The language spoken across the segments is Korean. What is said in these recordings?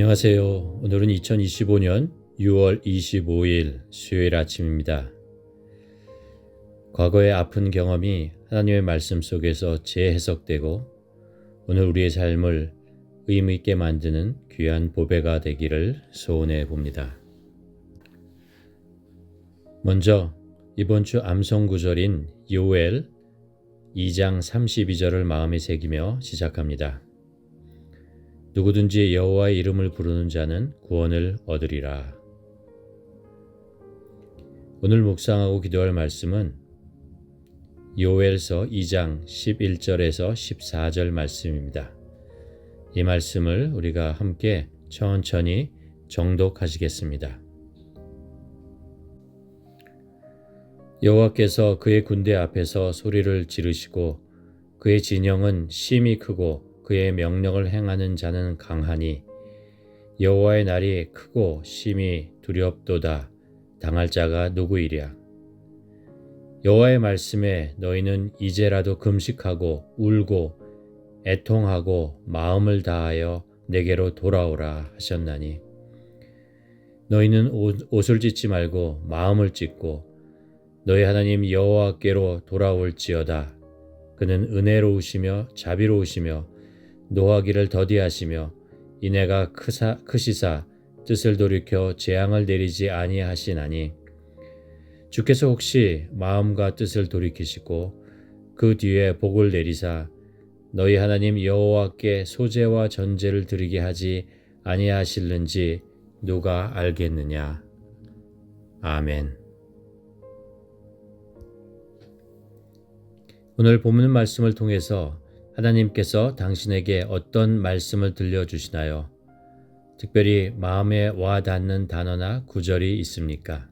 안녕하세요. 오늘은 2025년 6월 25일 수요일 아침입니다. 과거의 아픈 경험이 하나님의 말씀 속에서 재해석되고 오늘 우리의 삶을 의미 있게 만드는 귀한 보배가 되기를 소원해 봅니다. 먼저 이번 주 암송 구절인 요엘 2장 32절을 마음에 새기며 시작합니다. 누구든지 여호와의 이름을 부르는 자는 구원을 얻으리라. 오늘 묵상하고 기도할 말씀은 요엘서 2장 11절에서 14절 말씀입니다. 이 말씀을 우리가 함께 천천히 정독하시겠습니다. 여호와께서 그의 군대 앞에서 소리를 지르시고 그의 진영은 심히 크고 그의 명령을 행하는 자는 강하니 여호와의 날이 크고 심히 두렵도다. 당할 자가 누구이랴? 여호와의 말씀에 너희는 이제라도 금식하고 울고 애통하고 마음을 다하여 내게로 돌아오라 하셨나니 너희는 옷을 찢지 말고 마음을 찢고 너희 하나님 여호와께로 돌아올지어다. 그는 은혜로우시며 자비로우시며 노하기를 더디하시며 이내가 크사, 크시사 뜻을 돌이켜 재앙을 내리지 아니하시나니 주께서 혹시 마음과 뜻을 돌이키시고 그 뒤에 복을 내리사 너희 하나님 여호와께 소재와 전제를 드리게 하지 아니하실는지 누가 알겠느냐? 아멘. 오늘 본문 말씀을 통해서 하나님께서 당신에게 어떤 말씀을 들려주시나요? 특별히 마음에 와 닿는 단어나 구절이 있습니까?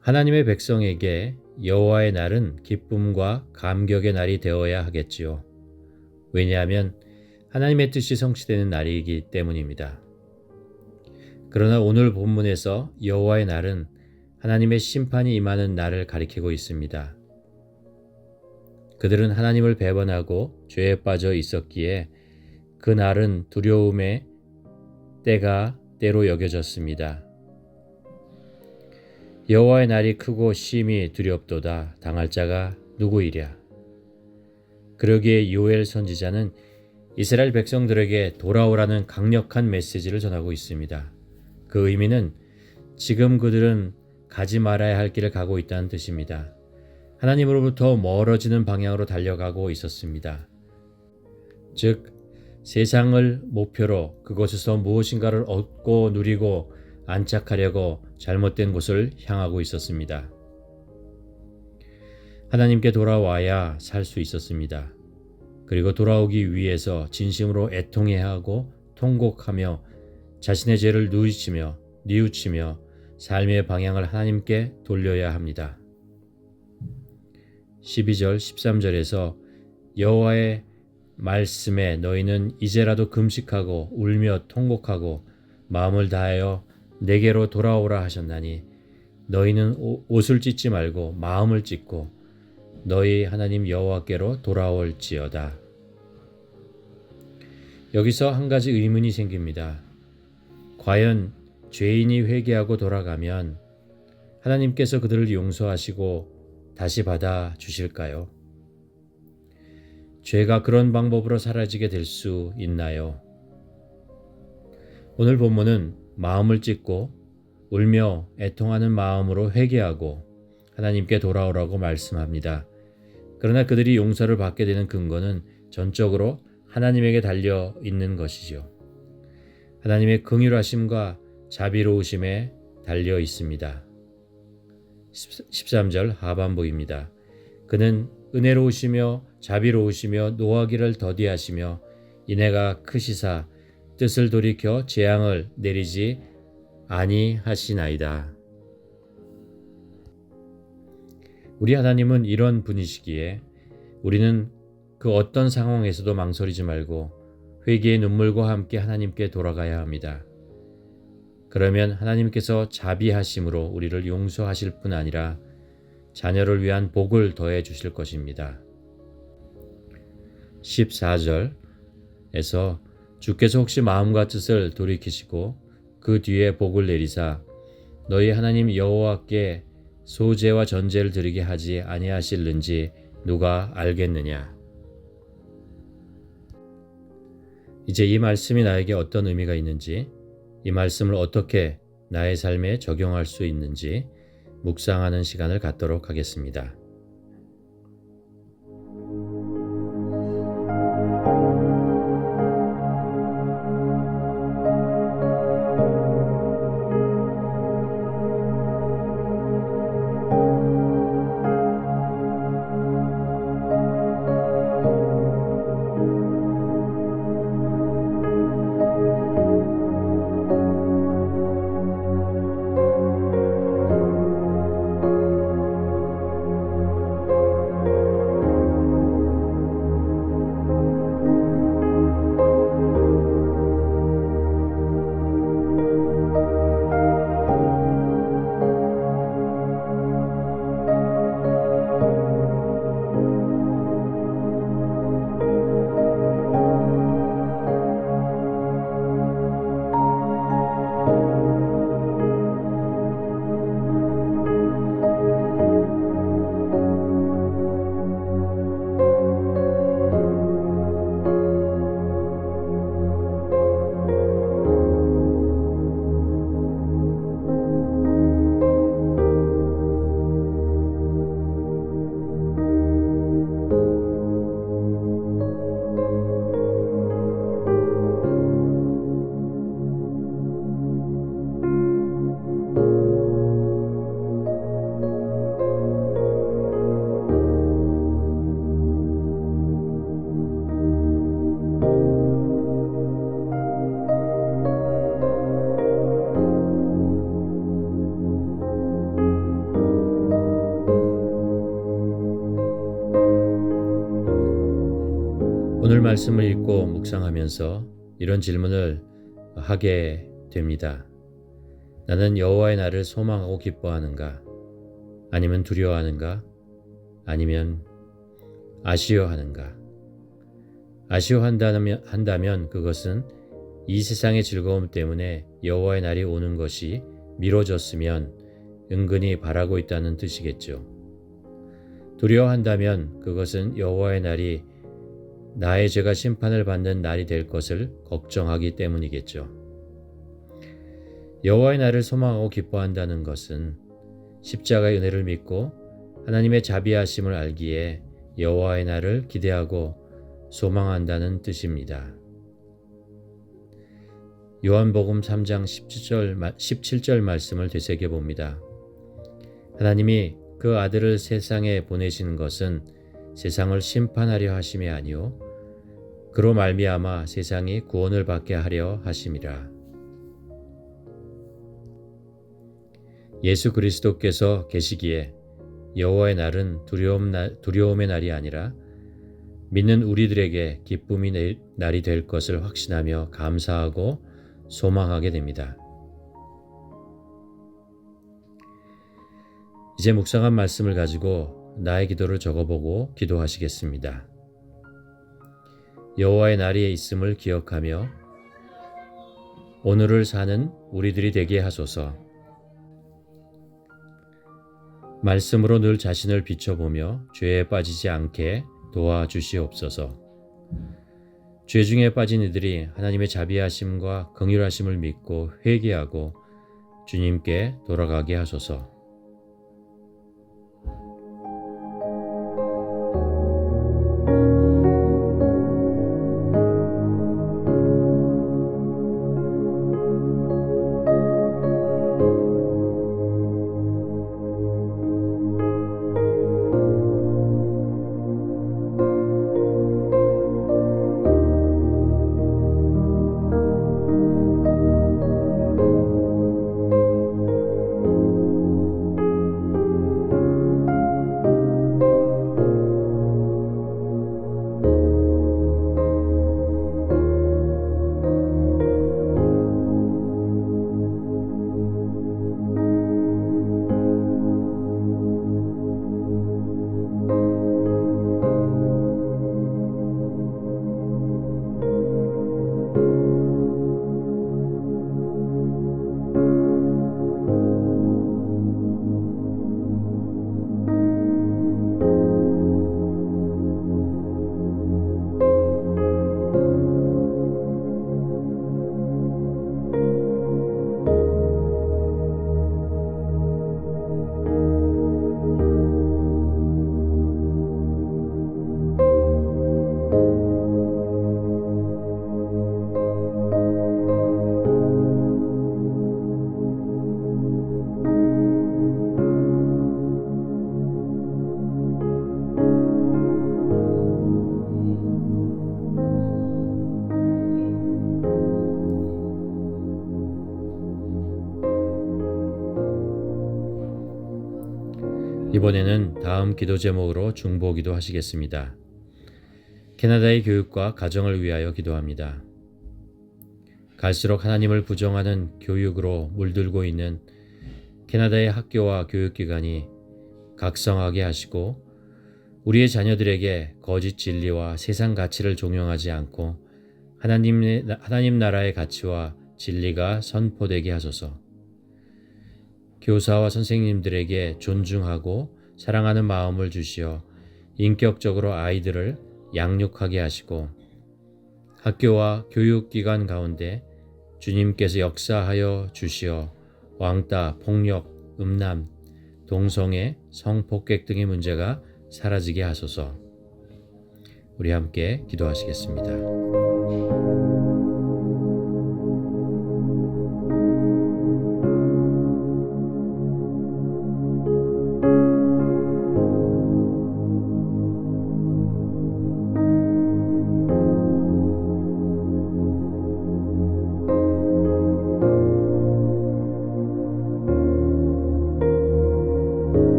하나님의 백성에게 여호와의 날은 기쁨과 감격의 날이 되어야 하겠지요. 왜냐하면 하나님의 뜻이 성취되는 날이기 때문입니다. 그러나 오늘 본문에서 여호와의 날은 하나님의 심판이 임하는 날을 가리키고 있습니다. 그들은 하나님을 배반하고 죄에 빠져 있었기에 그 날은 두려움의 때가 때로 여겨졌습니다. 여호와의 날이 크고 심히 두렵도다 당할 자가 누구이랴. 그러기에 요엘 선지자는 이스라엘 백성들에게 돌아오라는 강력한 메시지를 전하고 있습니다. 그 의미는 지금 그들은 가지 말아야 할 길을 가고 있다는 뜻입니다. 하나님으로부터 멀어지는 방향으로 달려가고 있었습니다. 즉, 세상을 목표로 그곳에서 무엇인가를 얻고 누리고 안착하려고 잘못된 곳을 향하고 있었습니다. 하나님께 돌아와야 살 수 있었습니다. 그리고 돌아오기 위해서 진심으로 애통해야 하고 통곡하며 자신의 죄를 누이치며 뉘우치며 삶의 방향을 하나님께 돌려야 합니다. 12절 13절에서 여호와의 말씀에 너희는 이제라도 금식하고 울며 통곡하고 마음을 다하여 내게로 돌아오라 하셨나니 너희는 옷을 찢지 말고 마음을 찢고 너희 하나님 여호와께로 돌아올지어다. 여기서 한 가지 의문이 생깁니다. 과연 죄인이 회개하고 돌아가면 하나님께서 그들을 용서하시고 다시 받아 주실까요? 죄가 그런 방법으로 사라지게 될 수 있나요? 오늘 본문은 마음을 찢고 울며 애통하는 마음으로 회개하고 하나님께 돌아오라고 말씀합니다. 그러나 그들이 용서를 받게 되는 근거는 전적으로 하나님에게 달려 있는 것이죠. 하나님의 긍휼하심과 자비로우심에 달려 있습니다. 13절 하반부입니다. 그는 은혜로우시며 자비로우시며 노하기를 더디하시며 이내가 크시사 뜻을 돌이켜 재앙을 내리지 아니하시나이다. 우리 하나님은 이런 분이시기에 우리는 그 어떤 상황에서도 망설이지 말고 회개의 눈물과 함께 하나님께 돌아가야 합니다. 그러면 하나님께서 자비하심으로 우리를 용서하실 뿐 아니라 자녀를 위한 복을 더해 주실 것입니다. 14절 에서 주께서 혹시 마음과 뜻을 돌이키시고 그 뒤에 복을 내리사 너희 하나님 여호와께 소제와 전제를 드리게 하지 아니하실는지 누가 알겠느냐. 이제 이 말씀이 나에게 어떤 의미가 있는지, 이 말씀을 어떻게 나의 삶에 적용할 수 있는지 묵상하는 시간을 갖도록 하겠습니다. 말씀을 읽고 묵상하면서 이런 질문을 하게 됩니다. 나는 여호와의 날을 소망하고 기뻐하는가? 아니면 두려워하는가? 아니면 아쉬워하는가? 아쉬워한다면 한다면 그것은 이 세상의 즐거움 때문에 여호와의 날이 오는 것이 미뤄졌으면 은근히 바라고 있다는 뜻이겠죠. 두려워한다면 그것은 여호와의 날이 나의 죄가 심판을 받는 날이 될 것을 걱정하기 때문이겠죠. 여호와의 날을 소망하고 기뻐한다는 것은 십자가의 은혜를 믿고 하나님의 자비하심을 알기에 여호와의 날을 기대하고 소망한다는 뜻입니다. 요한복음 3장 17절, 17절 말씀을 되새겨 봅니다. 하나님이 그 아들을 세상에 보내신 것은 세상을 심판하려 하심이 아니요 그로 말미암아 세상이 구원을 받게 하려 하심이라. 예수 그리스도께서 계시기에 여호와의 날은 두려움 날, 두려움의 날이 아니라 믿는 우리들에게 기쁨이 날이 될 것을 확신하며 감사하고 소망하게 됩니다. 이제 묵상한 말씀을 가지고 나의 기도를 적어보고 기도하시겠습니다. 여호와의 날이 있음을 기억하며 오늘을 사는 우리들이 되게 하소서. 말씀으로 늘 자신을 비춰보며 죄에 빠지지 않게 도와주시옵소서. 죄 중에 빠진 이들이 하나님의 자비하심과 긍휼하심을 믿고 회개하고 주님께 돌아가게 하소서. 이번에는 다음 기도 제목으로 중보 기도 하시겠습니다. 캐나다의 교육과 가정을 위하여 기도합니다. 갈수록 하나님을 부정하는 교육으로 물들고 있는 캐나다의 학교와 교육기관이 각성하게 하시고 우리의 자녀들에게 거짓 진리와 세상 가치를 종용하지 않고 하나님의, 하나님 나라의 가치와 진리가 선포되게 하소서. 교사와 선생님들에게 존중하고 사랑하는 마음을 주시어 인격적으로 아이들을 양육하게 하시고 학교와 교육기관 가운데 주님께서 역사하여 주시어 왕따, 폭력, 음란, 동성애, 성폭행 등의 문제가 사라지게 하소서. 우리 함께 기도하시겠습니다.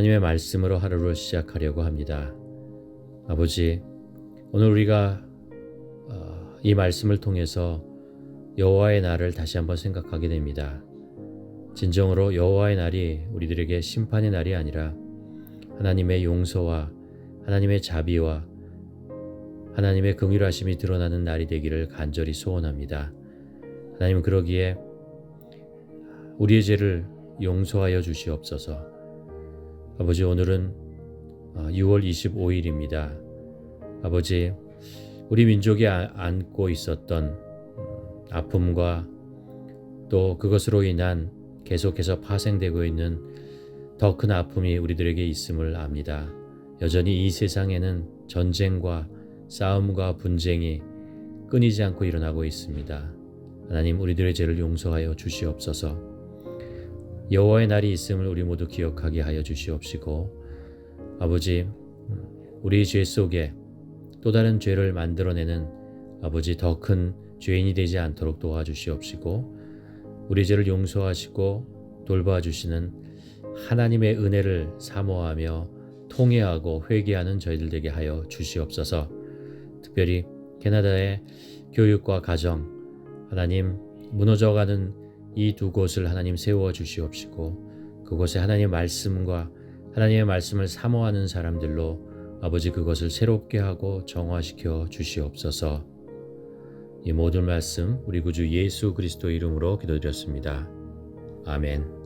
하나님의 말씀으로 하루를 시작하려고 합니다. 아버지, 오늘 우리가 어, 이 말씀을 통해서 여호와의 날을 다시 한번 생각하게 됩니다. 진정으로 여호와의 날이 우리들에게 심판의 날이 아니라 하나님의 용서와 하나님의 자비와 하나님의 긍휼하심이 드러나는 날이 되기를 간절히 소원합니다. 하나님 그러기에 우리의 죄를 용서하여 주시옵소서. 아버지 오늘은 6월 25일입니다. 아버지 우리 민족이 아, 안고 있었던 음, 아픔과 또 그것으로 인한 계속해서 파생되고 있는 더 큰 아픔이 우리들에게 있음을 압니다. 여전히 이 세상에는 전쟁과 싸움과 분쟁이 끊이지 않고 일어나고 있습니다. 하나님 우리들의 죄를 용서하여 주시옵소서. 여호와의 날이 있음을 우리 모두 기억하게 하여 주시옵시고 아버지 우리 죄 속에 또 다른 죄를 만들어내는 아버지 더 큰 죄인이 되지 않도록 도와주시옵시고 우리 죄를 용서하시고 돌봐주시는 하나님의 은혜를 사모하며 통회하고 회개하는 저희들 되게 하여 주시옵소서. 특별히 캐나다의 교육과 가정 하나님 무너져가는 이 두 곳을 하나님 세워 주시옵시고 그곳에 하나님의 말씀과 하나님의 말씀을 사모하는 사람들로 아버지 그것을 새롭게 하고 정화시켜 주시옵소서. 이 모든 말씀 우리 구주 예수 그리스도 이름으로 기도드렸습니다. 아멘.